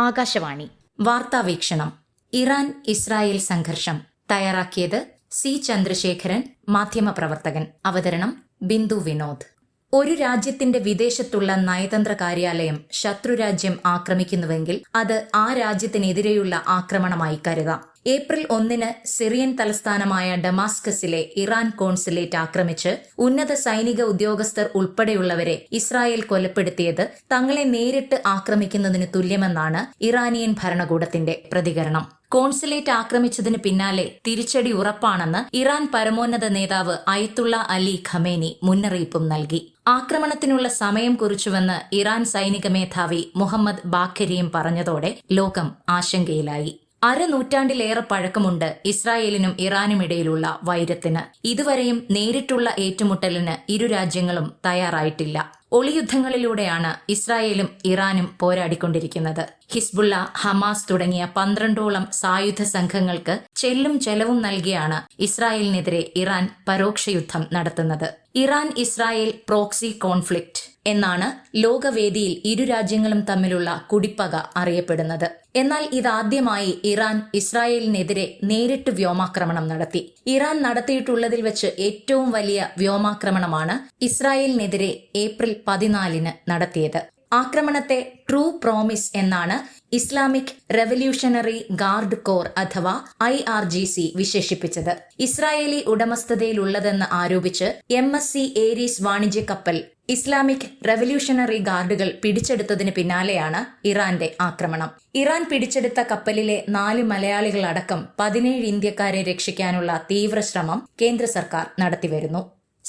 Akashvani. വാർത്താവീക്ഷണം. Iran Israel സംഘർഷം. തയ്യാറാക്കിയത് C Chandrasekharan മാധ്യമപ്രവർത്തകൻ. അവതരണം ബിന്ദു വിനോദ്. ഒരു രാജ്യത്തിന്റെ വിദേശത്തുള്ള നയതന്ത്ര കാര്യാലയം ശത്രുരാജ്യം ആക്രമിക്കുന്നുവെങ്കിൽ അത് ആ രാജ്യത്തിനെതിരെയുള്ള ആക്രമണമായി കരുതാം. ഏപ്രിൽ ഒന്നിന് സിറിയൻ തലസ്ഥാനമായ ഡമാസ്കസിലെ ഇറാൻ കോൺസുലേറ്റ് ആക്രമിച്ച് ഉന്നത സൈനിക ഉദ്യോഗസ്ഥർ ഉൾപ്പെടെയുള്ളവരെ ഇസ്രായേൽ കൊലപ്പെടുത്തിയത് തങ്ങളെ നേരിട്ട് ആക്രമിക്കുന്നതിന് തുല്യമെന്നാണ് ഇറാനിയൻ ഭരണകൂടത്തിന്റെ പ്രതികരണം. കോൺസുലേറ്റ് ആക്രമിച്ചതിന് പിന്നാലെ തിരിച്ചടി ഉറപ്പാണെന്ന് ഇറാൻ പരമോന്നത നേതാവ് അയത്തുള്ള അലി ഖമേനി മുന്നറിയിപ്പും നൽകി. ആക്രമണത്തിനുള്ള സമയം കുറിച്ചുവെന്ന് ഇറാൻ സൈനിക മേധാവി മുഹമ്മദ് ബാഖരിയും പറഞ്ഞതോടെ ലോകം ആശങ്കയിലായി. അരനൂറ്റാണ്ടിലേറെ പഴക്കമുണ്ട് ഇസ്രായേലിനും ഇറാനും ഇടയിലുള്ള വൈരത്തിന്. ഇതുവരെയും നേരിട്ടുള്ള ഏറ്റുമുട്ടലിന് ഇരു രാജ്യങ്ങളും തയ്യാറായിട്ടില്ല. ഒളിയുദ്ധങ്ങളിലൂടെയാണ് ഇസ്രായേലും ഇറാനും പോരാടിക്കൊണ്ടിരിക്കുന്നത്. ഹിസ്ബുള്ള ഹമാസ് തുടങ്ങിയ പന്ത്രണ്ടോളം സായുധ സംഘങ്ങൾക്ക് ചെല്ലും ചെലവും നൽകിയാണ് ഇസ്രായേലിനെതിരെ ഇറാൻ പരോക്ഷ യുദ്ധം നടത്തുന്നത്. ഇറാൻ ഇസ്രായേൽ പ്രോക്സി കോൺഫ്ലിക്റ്റ് എന്നാണ് ലോകവേദിയിൽ ഇരു രാജ്യങ്ങളും തമ്മിലുള്ള കുടിപ്പക അറിയപ്പെടുന്നത്. എന്നാൽ ഇതാദ്യമായി ഇറാൻ ഇസ്രായേലിനെതിരെ നേരിട്ട് വ്യോമാക്രമണം നടത്തി. ഇറാൻ നടത്തിയിട്ടുള്ളതിൽ വെച്ച് ഏറ്റവും വലിയ വ്യോമാക്രമണമാണ് ഇസ്രായേലിനെതിരെ ഏപ്രിൽ പതിനാലിന് നടത്തിയത്. ആക്രമണത്തെ ട്രൂ പ്രോമിസ് എന്നാണ് ഇസ്ലാമിക് റെവല്യൂഷണറി ഗാർഡ് കോർ അഥവാ ഐ ആർ ജി സി വിശേഷിപ്പിച്ചത്. ഇസ്രായേലി ഉടമസ്ഥതയിലുള്ളതെന്ന് ആരോപിച്ച് എം എസ് സി ഏരീസ് വാണിജ്യ കപ്പൽ ഇസ്ലാമിക് റെവല്യൂഷണറി ഗാർഡുകൾ പിടിച്ചെടുത്തതിന് പിന്നാലെയാണ് ഇറാന്റെ ആക്രമണം. ഇറാൻ പിടിച്ചെടുത്ത കപ്പലിലെ നാല് മലയാളികളടക്കം പതിനേഴ് ഇന്ത്യക്കാരെ രക്ഷിക്കാനുള്ള തീവ്രശ്രമം കേന്ദ്ര സർക്കാർ നടത്തിവരുന്നു.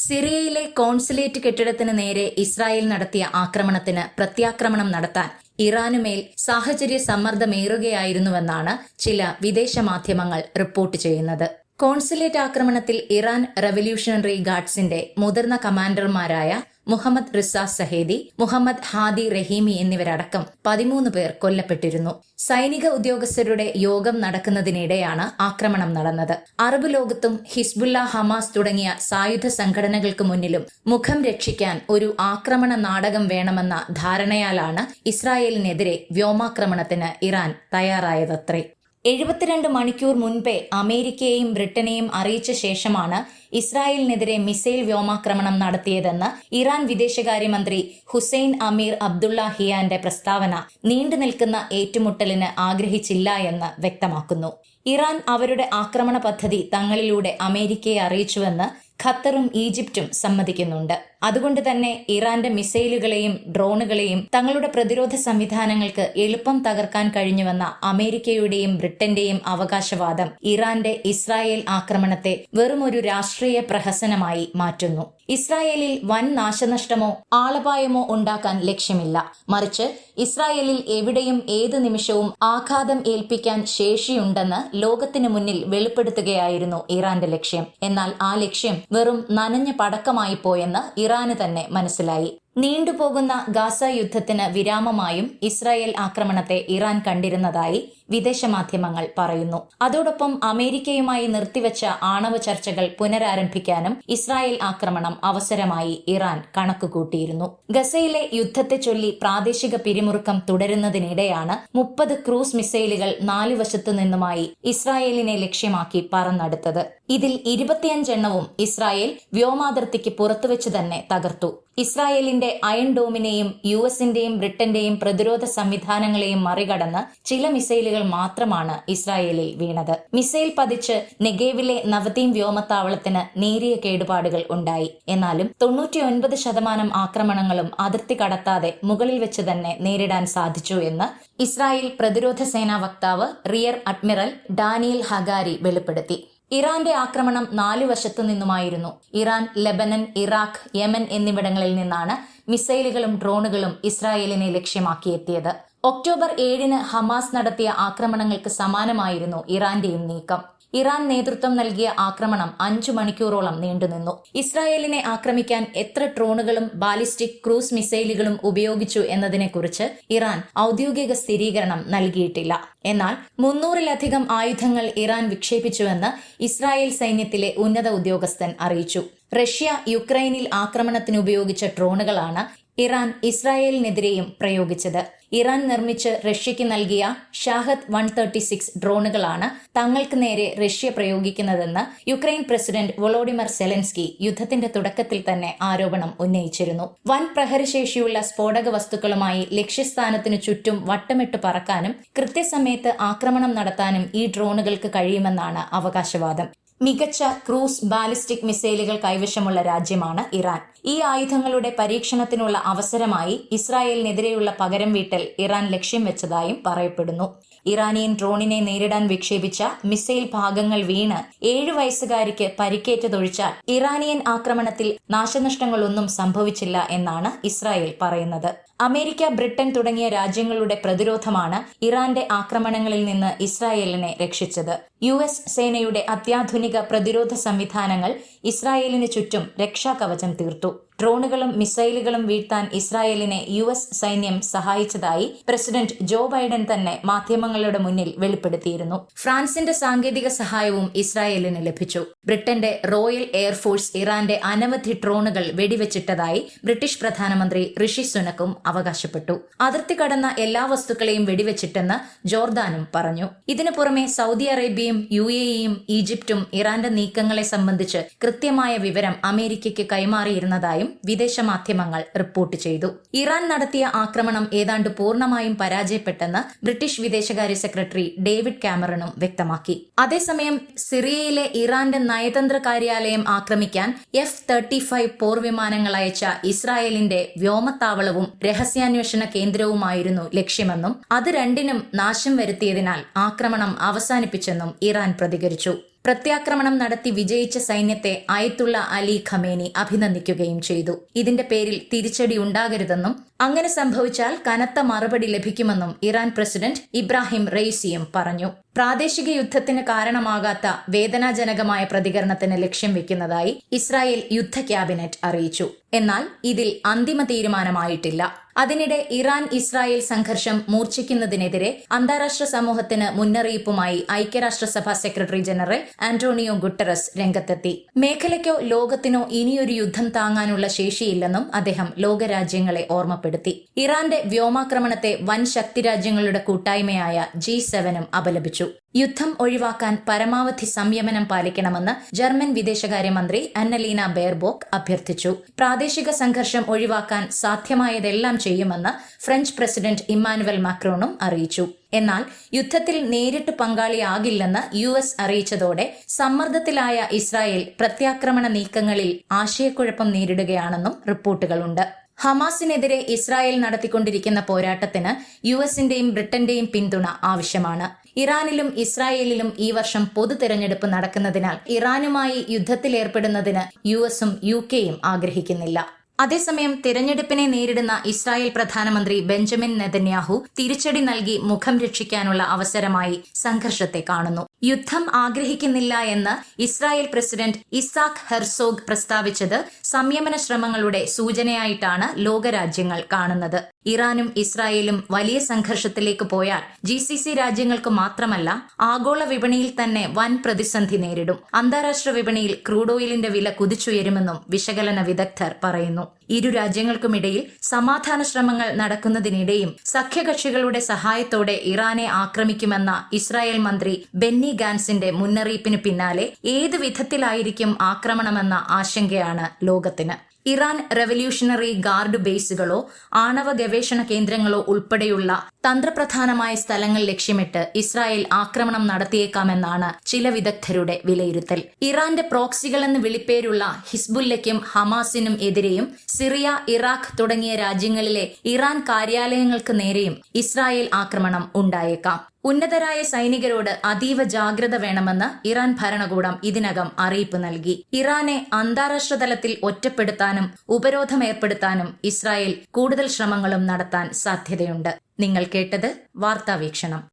സിറിയയിലെ കോൺസുലേറ്റ് കെട്ടിടത്തിന് നേരെ ഇസ്രായേൽ നടത്തിയ ആക്രമണത്തിന് പ്രത്യാക്രമണം നടത്താൻ ഇറാനുമേൽ സാഹചര്യ സമ്മർദ്ദമേറുകയായിരുന്നുവെന്നാണ് ചില വിദേശ മാധ്യമങ്ങൾ റിപ്പോർട്ട് ചെയ്യുന്നത്. കോൺസുലേറ്റ് ആക്രമണത്തിൽ ഇറാൻ റവല്യൂഷണറി ഗാർഡ്സിന്റെ മുതിർന്ന കമാൻഡർമാരായ മുഹമ്മദ് റിസ സഹേദി മുഹമ്മദ് ഹാദി റഹീമി എന്നിവരടക്കം പതിമൂന്ന് പേർ കൊല്ലപ്പെട്ടിരുന്നു. സൈനിക ഉദ്യോഗസ്ഥരുടെ യോഗം നടക്കുന്നതിനിടെയാണ് ആക്രമണം നടന്നത്. അറബ് ലോകത്തും ഹിസ്ബുല്ല ഹമാസ് തുടങ്ങിയ സായുധ സംഘടനകൾക്ക് മുന്നിലും മുഖം രക്ഷിക്കാൻ ഒരു ആക്രമണ നാടകം വേണമെന്ന ധാരണയാലാണ് ഇസ്രായേലിനെതിരെ വ്യോമാക്രമണത്തിന് ഇറാൻ തയ്യാറായതത്രേ. എഴുപത്തിരണ്ട് മണിക്കൂർ മുൻപേ അമേരിക്കയെയും ബ്രിട്ടനെയും അറിയിച്ച ശേഷമാണ് ഇസ്രായേലിനെതിരെ മിസൈൽ വ്യോമാക്രമണം നടത്തിയതെന്ന് ഇറാൻ വിദേശകാര്യമന്ത്രി ഹുസൈൻ അമീർ അബ്ദുള്ള ഹിയാന്റെ പ്രസ്താവന നീണ്ടു നിൽക്കുന്ന ഏറ്റുമുട്ടലിന് ആഗ്രഹിച്ചില്ല എന്ന് വ്യക്തമാക്കുന്നു. ഇറാൻ അവരുടെ ആക്രമണ പദ്ധതി തങ്ങളിലൂടെ അമേരിക്കയെ അറിയിച്ചുവെന്ന് ഖത്തറും ഈജിപ്തും സമ്മതിക്കുന്നുണ്ട്. അതുകൊണ്ട് തന്നെ ഇറാന്റെ മിസൈലുകളെയും ഡ്രോണുകളെയും തങ്ങളുടെ പ്രതിരോധ സംവിധാനങ്ങൾക്ക് എളുപ്പം തകർക്കാൻ കഴിഞ്ഞുവെന്ന അമേരിക്കയുടെയും ബ്രിട്ടന്റെയും അവകാശവാദം ഇറാന്റെ ഇസ്രായേൽ ആക്രമണത്തെ വെറുമൊരു രാഷ്ട്രീയ പ്രഹസനമായി മാറ്റുന്നു. ഇസ്രായേലിൽ വൻ നാശനഷ്ടമോ ആളപായമോ ഉണ്ടാക്കാൻ ലക്ഷ്യമില്ല. മറിച്ച് ഇസ്രായേലിൽ എവിടെയും ഏത് നിമിഷവും ആഘാതം ഏൽപ്പിക്കാൻ ശേഷിയുണ്ടെന്ന് ലോകത്തിനു മുന്നിൽ വെളിപ്പെടുത്തുകയായിരുന്നു ഇറാന്റെ ലക്ഷ്യം. എന്നാൽ ആ ലക്ഷ്യം വെറും നനഞ്ഞ പടക്കമായി പോയെന്ന് ഇറാന് തന്നെ മനസ്സിലായി. നീണ്ടുപോകുന്ന ഗാസ യുദ്ധത്തിന് വിരാമമായും ഇസ്രായേൽ ആക്രമണത്തെ ഇറാൻ കണ്ടിരുന്നതായി വിദേശ മാധ്യമങ്ങൾ പറയുന്നു. അതോടൊപ്പം അമേരിക്കയുമായി നിർത്തിവച്ച ആണവ ചർച്ചകൾ പുനരാരംഭിക്കാനും ഇസ്രായേൽ ആക്രമണം അവസരമായി ഇറാൻ കണക്കുകൂട്ടിയിരുന്നു. ഗസയിലെ യുദ്ധത്തെ ചൊല്ലി പ്രാദേശിക പിരിമുറുക്കം തുടരുന്നതിനിടെയാണ് മുപ്പത് ക്രൂസ് മിസൈലുകൾ നാലു വശത്തു നിന്നുമായി ഇസ്രായേലിനെ ലക്ഷ്യമാക്കി പറന്നെടുത്തത്. ഇതിൽ ഇരുപത്തിയഞ്ചെണ്ണവും ഇസ്രായേൽ വ്യോമാതിർത്തിക്ക് പുറത്തുവച്ച് തന്നെ തകർത്തു. ഇസ്രായേലിന്റെ അയൺ ഡോമിനെയും യു എസിന്റെയും ബ്രിട്ടന്റെയും പ്രതിരോധ സംവിധാനങ്ങളെയും മറികടന്ന് ചില മിസൈലുകൾ മാത്രമാണ് ഇസ്രായേലിൽ വീണത്. മിസൈൽ പതിച്ച് നെഗേവിലെ നവതീം വ്യോമത്താവളത്തിന് നേരിയ കേടുപാടുകൾ ഉണ്ടായി. എന്നാലും തൊണ്ണൂറ്റിയൊൻപത് ശതമാനം ആക്രമണങ്ങളും അതിർത്തി കടത്താതെ മുകളിൽ വെച്ച് തന്നെ നേരിടാൻ സാധിച്ചു എന്ന് ഇസ്രായേൽ പ്രതിരോധ സേനാ വക്താവ് റിയർ അഡ്മിറൽ ഡാനിയൽ ഹഗാരി വെളിപ്പെടുത്തി. ഇറാന്റെ ആക്രമണം നാലു വശത്തു നിന്നുമായിരുന്നു. ഇറാൻ ലെബനൻ ഇറാഖ് യമൻ എന്നിവിടങ്ങളിൽ നിന്നാണ് മിസൈലുകളും ഡ്രോണുകളും ഇസ്രായേലിനെ ലക്ഷ്യമാക്കിയെത്തിയത്. ഒക്ടോബർ ഏഴിന് ഹമാസ് നടത്തിയ ആക്രമണങ്ങൾക്ക് സമാനമായിരുന്നു ഇറാന്റെയും നീക്കം. ഇറാൻ നേതൃത്വം നൽകിയ ആക്രമണം അഞ്ചു മണിക്കൂറോളം നീണ്ടുനിന്നു. ഇസ്രായേലിനെ ആക്രമിക്കാൻ എത്ര ഡ്രോണുകളും ബാലിസ്റ്റിക് ക്രൂസ് മിസൈലുകളും ഉപയോഗിച്ചു എന്നതിനെക്കുറിച്ച് ഇറാൻ ഔദ്യോഗിക സ്ഥിരീകരണം നൽകിയിട്ടില്ല. എന്നാൽ മുന്നൂറിലധികം ആയുധങ്ങൾ ഇറാൻ വിക്ഷേപിച്ചുവെന്ന് ഇസ്രായേൽ സൈന്യത്തിലെ ഉന്നത ഉദ്യോഗസ്ഥൻ അറിയിച്ചു. റഷ്യ യുക്രൈനിൽ ആക്രമണത്തിന് ഉപയോഗിച്ച ഡ്രോണുകളാണ് ഇറാൻ ഇസ്രായേലിനെതിരെയും പ്രയോഗിച്ചത്. ഇറാൻ നിർമ്മിച്ച് റഷ്യയ്ക്ക് നൽകിയ ഷാഹദ് വൺ തേർട്ടി സിക്സ് ഡ്രോണുകളാണ് തങ്ങൾക്ക് നേരെ റഷ്യ പ്രയോഗിക്കുന്നതെന്ന് യുക്രൈൻ പ്രസിഡന്റ് വൊളോഡിമർ സെലൻസ്കി യുദ്ധത്തിന്റെ തുടക്കത്തിൽ തന്നെ ആരോപണം ഉന്നയിച്ചിരുന്നു. വൻ പ്രഹരശേഷിയുള്ള സ്ഫോടക വസ്തുക്കളുമായി ലക്ഷ്യസ്ഥാനത്തിനു ചുറ്റും വട്ടമിട്ട് പറക്കാനും കൃത്യസമയത്ത് ആക്രമണം നടത്താനും ഈ ഡ്രോണുകൾക്ക് കഴിയുമെന്നാണ് അവകാശവാദം. മികച്ച ക്രൂസ് ബാലിസ്റ്റിക് മിസൈലുകൾ കൈവശമുള്ള രാജ്യമാണ് ഇറാൻ. ഈ ആയുധങ്ങളുടെ പരീക്ഷണത്തിനുള്ള അവസരമായി ഇസ്രായേലിനെതിരെയുള്ള പകരം വീട്ടൽ ഇറാൻ ലക്ഷ്യം വെച്ചതായും പറയപ്പെടുന്നു. ഇറാനിയൻ ഡ്രോണിനെ നേരിടാൻ വിക്ഷേപിച്ച മിസൈൽ ഭാഗങ്ങൾ വീണ് ഏഴു വയസ്സുകാരിക്ക് പരിക്കേറ്റതൊഴിച്ചാൽ ഇറാനിയൻ ആക്രമണത്തിൽ നാശനഷ്ടങ്ങളൊന്നും സംഭവിച്ചില്ല എന്നാണ് ഇസ്രായേൽ പറയുന്നത്. അമേരിക്ക ബ്രിട്ടൻ തുടങ്ങിയ രാജ്യങ്ങളുടെ പ്രതിരോധമാണ് ഇറാന്റെ ആക്രമണങ്ങളിൽ നിന്ന് ഇസ്രായേലിനെ രക്ഷിച്ചത്. യു എസ് സേനയുടെ അത്യാധുനിക പ്രതിരോധ സംവിധാനങ്ങൾ ഇസ്രായേലിന് ചുറ്റും രക്ഷാകവചം തീർത്തു. ഡ്രോണുകളും മിസൈലുകളും വീഴ്ത്താൻ ഇസ്രായേലിനെ യു എസ് സൈന്യം സഹായിച്ചതായി പ്രസിഡന്റ് ജോ ബൈഡൻ തന്നെ മാധ്യമങ്ങളുടെ മുന്നിൽ വെളിപ്പെടുത്തിയിരുന്നു. ഫ്രാൻസിന്റെ സാങ്കേതിക സഹായവും ഇസ്രായേലിന് ലഭിച്ചു. ബ്രിട്ടന്റെ റോയൽ എയർഫോഴ്സ് ഇറാന്റെ അനവധി ഡ്രോണുകൾ വെടിവെച്ചിട്ടതായി ബ്രിട്ടീഷ് പ്രധാനമന്ത്രി ഋഷി സുനക്കും അവകാശപ്പെട്ടു. അതിർത്തി കടന്ന എല്ലാ വസ്തുക്കളെയും വെടിവെച്ചിട്ടെന്ന് ജോർദാനും പറഞ്ഞു. ഇതിനു പുറമെ സൗദി അറേബ്യയും യു എയും ഈജിപ്തും ഇറാന്റെ നീക്കങ്ങളെ സംബന്ധിച്ച് കൃത്യമായ വിവരം അമേരിക്കയ്ക്ക് കൈമാറിയിരുന്നതായും വിദേശ മാധ്യമങ്ങൾ റിപ്പോർട്ട് ചെയ്തു. ഇറാൻ നടത്തിയ ആക്രമണം ഏതാണ്ട് പൂർണമായും പരാജയപ്പെട്ടെന്ന് ബ്രിട്ടീഷ് വിദേശകാര്യ സെക്രട്ടറി ഡേവിഡ് കാമറണും വ്യക്തമാക്കി. അതേസമയം സിറിയയിലെ ഇറാന്റെ നയതന്ത്ര കാര്യാലയം ആക്രമിക്കാൻ എഫ് തേർട്ടി ഫൈവ് പോർവിമാനങ്ങൾ അയച്ച ഇസ്രായേലിന്റെ വ്യോമത്താവളവും രഹസ്യാന്വേഷണ കേന്ദ്രവുമായിരുന്നു ലക്ഷ്യമെന്നും അത് രണ്ടിനും നാശം വരുത്തിയതിനാൽ ആക്രമണം അവസാനിപ്പിച്ചെന്നും ഇറാൻ പ്രതികരിച്ചു. പ്രത്യാക്രമണം നടത്തി വിജയിച്ച സൈന്യത്തെ അയത്തുള്ള അലി ഖമേനി അഭിനന്ദിക്കുകയും ചെയ്തു. ഇതിന്റെ പേരിൽ തിരിച്ചടി ഉണ്ടാകരുതെന്നും അങ്ങനെ സംഭവിച്ചാൽ കനത്ത മറുപടി ലഭിക്കുമെന്നും ഇറാൻ പ്രസിഡന്റ് ഇബ്രാഹിം റെയ്സിയും പറഞ്ഞു. പ്രാദേശിക യുദ്ധത്തിന് കാരണമാകാത്ത വേദനാജനകമായ പ്രതികരണത്തിന് ലക്ഷ്യം വെക്കുന്നതായി ഇസ്രായേൽ യുദ്ധ ക്യാബിനറ്റ് അറിയിച്ചു. എന്നാൽ ഇതിൽ അന്തിമ തീരുമാനമായിട്ടില്ല. അതിനിടെ ഇറാൻ ഇസ്രായേൽ സംഘർഷം മൂർച്ഛിക്കുന്നതിനെതിരെ അന്താരാഷ്ട്ര സമൂഹത്തിന് മുന്നറിയിപ്പുമായി ഐക്യരാഷ്ട്രസഭ സെക്രട്ടറി ജനറൽ ആന്റോണിയോ ഗുട്ടറസ് രംഗത്തെത്തി. മേഖലയ്ക്കോ ലോകത്തിനോ ഇനിയൊരു യുദ്ധം താങ്ങാനുള്ള ശേഷിയില്ലെന്നും അദ്ദേഹം ലോകരാജ്യങ്ങളെ ഓർമ്മപ്പെടുത്തി. ഇറാന്റെ വ്യോമാക്രമണത്തെ വൻ ശക്തി രാജ്യങ്ങളുടെ കൂട്ടായ്മയായ ജി സെവനും അപലപിച്ചു. യുദ്ധം ഒഴിവാക്കാൻ പരമാവധി സംയമനം പാലിക്കണമെന്ന് ജർമ്മൻ വിദേശകാര്യമന്ത്രി അന്നലീന ബെയർബോക്ക് അഭ്യർത്ഥിച്ചു. പ്രാദേശിക സംഘർഷം ഒഴിവാക്കാൻ സാധ്യമായതെല്ലാം ചെയ്യുമെന്ന് ഫ്രഞ്ച് പ്രസിഡന്റ് ഇമ്മാനുവൽ മാക്രോണും അറിയിച്ചു. എന്നാൽ യുദ്ധത്തിൽ നേരിട്ട് പങ്കാളിയാകില്ലെന്ന് യു എസ് അറിയിച്ചതോടെ സമ്മർദ്ദത്തിലായ ഇസ്രായേൽ പ്രത്യാക്രമണ നീക്കങ്ങളിൽ ആശയക്കുഴപ്പം നേരിടുകയാണെന്നും റിപ്പോർട്ടുകളുണ്ട്. ഹമാസിനെതിരെ ഇസ്രായേൽ നടത്തിക്കൊണ്ടിരിക്കുന്ന പോരാട്ടത്തിന് യു എസിന്റെയും ബ്രിട്ടന്റെയും പിന്തുണ ആവശ്യമാണ്. ഇറാനിലും ഇസ്രായേലിലും ഈ വർഷം പൊതു തെരഞ്ഞെടുപ്പ് നടക്കുന്നതിനാൽ ഇറാനുമായി യുദ്ധത്തിലേർപ്പെടുന്നതിന് യു എസും യു കെയും ആഗ്രഹിക്കുന്നില്ല. അതേസമയം തിരഞ്ഞെടുപ്പിനെ നേരിടുന്ന ഇസ്രായേൽ പ്രധാനമന്ത്രി ബെഞ്ചമിൻ നെതന്യാഹു തിരിച്ചടി നൽകി മുഖം രക്ഷിക്കാനുള്ള അവസരമായി സംഘർഷത്തെ കാണുന്നു. യുദ്ധം ആഗ്രഹിക്കുന്നില്ല എന്ന് ഇസ്രായേൽ പ്രസിഡന്റ് ഇസാഖ് ഹെർസോഗ് പ്രസ്താവിച്ചത് സംയമന ശ്രമങ്ങളുടെ സൂചനയായിട്ടാണ് ലോകരാജ്യങ്ങൾ കാണുന്നത്. ഇറാനും ഇസ്രായേലും വലിയ സംഘർഷത്തിലേക്ക് പോയാൽ ജി സി സി രാജ്യങ്ങൾക്ക് മാത്രമല്ല ആഗോള വിപണിയിൽ തന്നെ വൻ പ്രതിസന്ധി നേരിടും. അന്താരാഷ്ട്ര വിപണിയിൽ ക്രൂഡ് ഓയിലിന്റെ വില കുതിച്ചുയരുമെന്നും വിശകലന വിദഗ്ധർ പറയുന്നു. ഇരു രാജ്യങ്ങൾക്കുമിടയിൽ സമാധാന ശ്രമങ്ങൾ നടക്കുന്നതിനിടെയും സഖ്യകക്ഷികളുടെ സഹായത്തോടെ ഇറാനെ ആക്രമിക്കുമെന്ന ഇസ്രായേൽ മന്ത്രി ബെന്നി ഗാൻസിന്റെ മുന്നറിയിപ്പിന് പിന്നാലെ ഏത് വിധത്തിലായിരിക്കും ആക്രമണമെന്ന ആശങ്കയാണ് ലോകത്തിന്. ഇറാൻ റെവല്യൂഷണറി ഗാർഡ് ബേസുകളോ ആണവ ഗവേഷണ കേന്ദ്രങ്ങളോ ഉൾപ്പെടെയുള്ള തന്ത്രപ്രധാനമായ സ്ഥലങ്ങൾ ലക്ഷ്യമിട്ട് ഇസ്രായേൽ ആക്രമണം നടത്തിയേക്കാമെന്നാണ് ചില വിദഗ്ധരുടെ വിലയിരുത്തൽ. ഇറാന്റെ പ്രോക്സികളെന്ന് വിളിപ്പേരുള്ള ഹിസ്ബുല്ലയ്ക്കും ഹമാസിനും എതിരെയും സിറിയ ഇറാഖ് തുടങ്ങിയ രാജ്യങ്ങളിലെ ഇറാൻ കാര്യാലയങ്ങൾക്ക് നേരെയും ഇസ്രായേൽ ആക്രമണം ഉണ്ടായേക്കാം. ഉന്നതരായ സൈനികരോട് അതീവ ജാഗ്രത വേണമെന്ന് ഇറാൻ ഭരണകൂടം ഇതിനകം അറിയിപ്പ് നൽകി. ഇറാനെ അന്താരാഷ്ട്ര തലത്തിൽ ഒറ്റപ്പെടുത്താനും ഉപരോധം ഏർപ്പെടുത്താനും ഇസ്രായേൽ കൂടുതൽ ശ്രമങ്ങളും നടത്താൻ സാധ്യതയുണ്ട്. നിങ്ങൾ കേട്ടത് വാർത്താവീക്ഷണം.